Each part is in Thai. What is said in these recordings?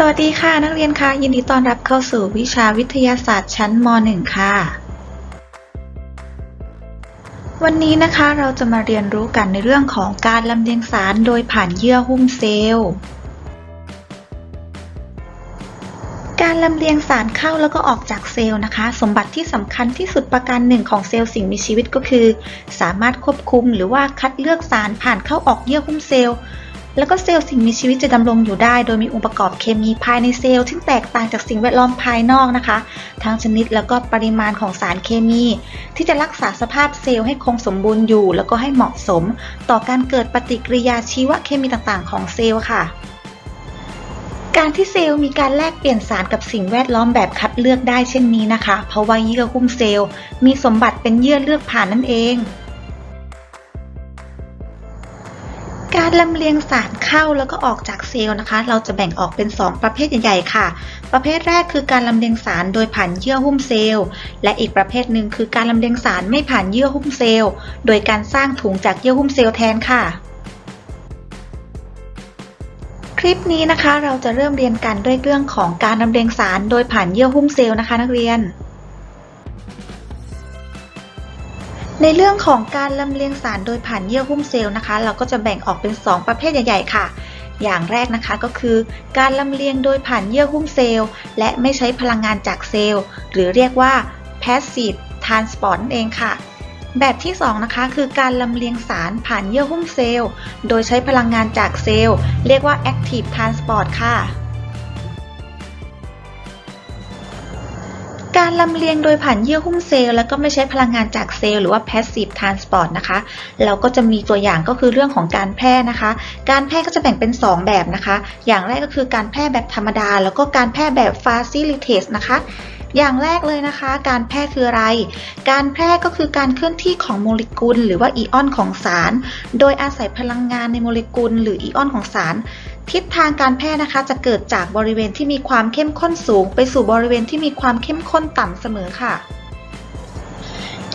สวัสดีค่ะ นักเรียนคะยินดีต้อนรับเข้าสู่วิชาวิทยาศาสตร์ชั้นม .1 ค่ะ วันนี้นะคะเราจะมาเรียนรู้กันในเรื่องของการลำเลียงสารโดยผ่านเยื่อหุ้มเซลล์ การลำเลียงสารเข้าแล้วก็ออกจากเซลล์นะคะ สมบัติที่สำคัญที่สุดประการหนึ่งของเซลล์สิ่งมีชีวิตก็คือ สามารถควบคุมหรือว่าคัดเลือกสารผ่านเข้าออกเยื่อหุ้มเซลล์ แล้วก็เซลล์สิ่งมีชีวิตจะดำรงอยู่ได้ โดยมีองค์ประกอบเคมีภายในเซลล์ที่แตกต่างจากสิ่งแวดล้อมภายนอกนะคะ ทั้งชนิดแล้วก็ปริมาณของสารเคมี ที่จะรักษาสภาพเซลล์ให้คงสมบูรณ์อยู่ แล้วก็ให้เหมาะสม ต่อการเกิดปฏิกิริยาชีวเคมีต่างๆ ของเซลล์ค่ะการที่เซลล์มีการแลกเปลี่ยนสารกับสิ่งแวดล้อมแบบคัดเลือกได้เช่นนี้นะคะ เพราะว่าเยื่อหุ้มเซลล์มีสมบัติเป็นเยื่อเลือกผ่านนั่นเอง การลำเลียงสารเข้าแล้วก็ออกจากเซลล์นะคะ เราจะแบ่งออกเป็น 2 ประเภทใหญ่ๆค่ะ ประเภทแรกคือการลำเลียงสารโดยผ่านเยื่อหุ้มเซลล์ และอีกประเภทหนึ่งคือการลำเลียงสารไม่ผ่านเยื่อหุ้มเซลล์ โดยการสร้างถุงจากเยื่อหุ้มเซลล์แทนค่ะ คลิปนี้นะคะเราจะเริ่มเรียนกันด้วยเรื่องของการลำเลียงสารโดยผ่านเยื่อหุ้มเซลล์นะคะ นักเรียน ในเรื่องของการลำเลียงสารโดยผ่านเยื่อหุ้มเซลล์นะคะ เราก็จะแบ่งออกเป็น 2 ประเภทใหญ่ๆค่ะ อย่างแรกนะคะก็คือ การลำเลียงโดยผ่านเยื่อหุ้มเซลล์ และไม่ใช้พลังงานจากเซลล์ หรือเรียกว่า passive transport เองค่ะ แบบที่ 2 นะคะ คือการลำเลียงสารผ่านเยื่อหุ้มเซลล์ โดยใช้พลังงานจากเซลล์ เรียกว่า active transport ค่ะ ลำเลียงโดยผ่านเยื่อหุ้มเซลล์แล้วก็ไม่ใช้พลังงานจากเซลล์หรือว่า passive transport นะคะ เราก็จะมีตัวอย่างก็คือเรื่องของการแพร่นะคะ การแพร่ก็จะแบ่งเป็น 2 แบบนะคะ อย่างแรกก็คือการแพร่แบบธรรมดา แล้วก็การแพร่แบบ facilitate นะคะอย่างแรกเลยนะคะ การแพร่คืออะไร การแพร่ก็คือการเคลื่อนที่ของโมเลกุล หรือว่าอิออนของสาร โดยอาศัยพลังงานในโมเลกุล หรืออิออนของสาร ทิศทางการแพร่นะคะจะเกิดจากบริเวณที่มีความเข้มข้นสูง ไปสู่บริเวณที่มีความเข้มข้นต่ำเสมอค่ะ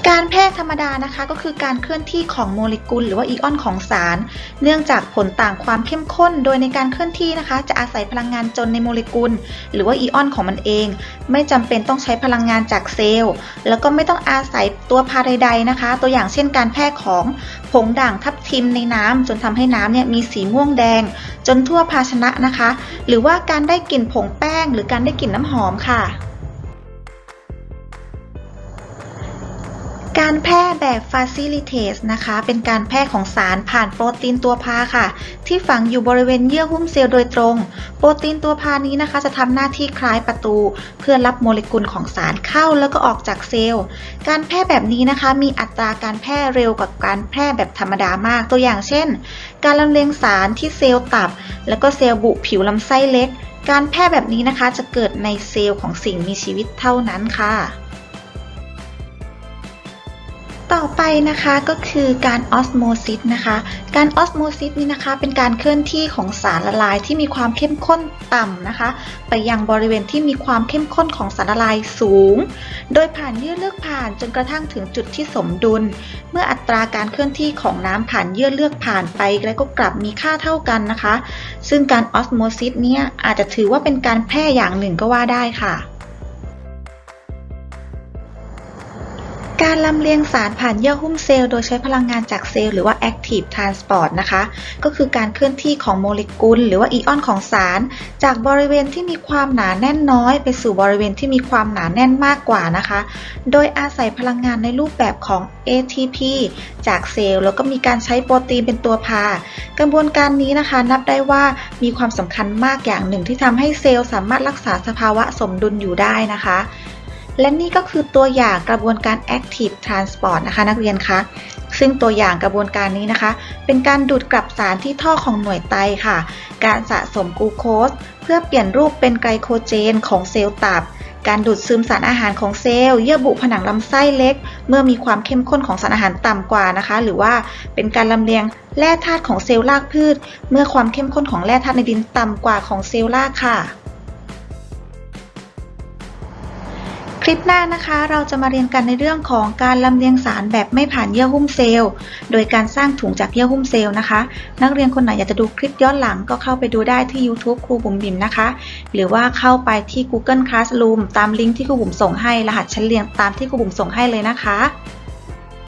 การแพร่ธรรมดานะคะก็คือการเคลื่อนที่ของโมเลกุลหรือว่าอิออนของสาร เนื่องจากผลต่างความเข้มข้น โดยในการเคลื่อนที่นะคะ จะอาศัยพลังงานจนในโมเลกุล หรือว่าอิออนของมันเอง ไม่จำเป็นต้องใช้พลังงานจากเซลล์ แล้วก็ไม่ต้องอาศัยตัวพาใดๆนะคะ ตัวอย่างเช่นการแพร่ของผงด่างทับทิมในน้ำจนทำให้น้ำเนี่ยมีสีม่วงแดง จนทั่วภาชนะนะคะ หรือว่าการได้กลิ่นผงแป้ง หรือการได้กลิ่นน้ำหอมค่ะ การแพร่แบบ facilitate นะคะ เป็นการแพร่ของสารผ่านโปรตีนตัวพาค่ะ ที่ฝังอยู่บริเวณเยื่อหุ้มเซลล์โดยตรง โปรตีนตัวพานี้นะคะ จะทำหน้าที่คล้ายประตู เพื่อรับโมเลกุลของสารเข้าแล้วก็ออกจากเซลล์ การแพร่แบบนี้นะคะ มีอัตราการแพร่เร็วกว่าการแพร่แบบธรรมดามาก ตัวอย่างเช่น การลำเลียงสารที่เซลล์ตับ แล้วก็เซลล์บุผิวลำไส้เล็ก การแพร่แบบนี้นะคะจะเกิดในเซลล์ของสิ่งมีชีวิตเท่านั้นค่ะ ต่อไปนะคะก็คือการออสโมซิสนะคะ การออสโมซิสนี่นะคะเป็นการเคลื่อนที่ของสารละลายที่มีความเข้มข้นต่ำนะคะ ไปยังบริเวณที่มีความเข้มข้นของสารละลายสูง โดยผ่านเยื่อเลือกผ่านจนกระทั่งถึงจุดที่สมดุล เมื่ออัตราการเคลื่อนที่ของน้ำผ่านเยื่อเลือกผ่านไปแล้วก็กลับมีค่าเท่ากันนะคะ ซึ่งการออสโมซิสเนี่ยอาจจะถือว่าเป็นการแพร่อย่างหนึ่งก็ว่าได้ค่ะ การลำเลียงสารผ่านเยื่อหุ้มเซลล์โดยใช้พลังงานจากเซลล์หรือว่า active transport นะคะ ก็คือการเคลื่อนที่ของโมเลกุล หรือว่าอิออนของสาร จากบริเวณที่มีความหนาแน่นน้อย ไปสู่บริเวณที่มีความหนาแน่นมากกว่านะคะ โดยอาศัยพลังงานในรูปแบบของ ATP จากเซลล์ แล้วก็มีการใช้โปรตีนเป็นตัวพา กระบวนการนี้นะคะ นับได้ว่ามีความสำคัญมากอย่างหนึ่งที่ทำให้เซลล์สามารถรักษาสภาวะสมดุลอยู่ได้นะคะ และนี่ก็คือตัวอย่างกระบวนการ active transport นะคะนักเรียนคะซึ่งตัวอย่างกระบวนการนี้นะคะ เป็นการดูดกลับสารที่ท่อของหน่วยไตค่ะ การสะสมกูโคสเพื่อเปลี่ยนรูปเป็นไกลโคเจนของเซลล์ตับ การดูดซึมสารอาหารของเซลล์เยื่อบุผนังลำไส้เล็ก เมื่อมีความเข้มข้นของสารอาหารต่ำกว่านะคะ หรือว่าเป็นการลำเลียงแร่ธาตุของเซลล์รากพืช เมื่อความเข้มข้นของแร่ธาตุในดินต่ำกว่าของเซลล์รากค่ะ คลิปหน้านะคะเราจะมาเรียนกันในเรื่องของการลำเลียงสารแบบไม่ผ่านเยื่อหุ้มเซลล์ โดยการสร้างถุงจากเยื่อหุ้มเซลล์นะคะ นักเรียนคนไหนอยากจะดูคลิปย้อนหลังก็เข้าไปดูได้ที่ YouTube ครูบุ๋มบิมนะคะ หรือว่าเข้าไปที่ Google Classroom ตามลิงก์ที่ครูบุ๋มส่งให้รหัสชั้นเรียนตามที่ครูบุ๋มส่งให้เลยนะคะ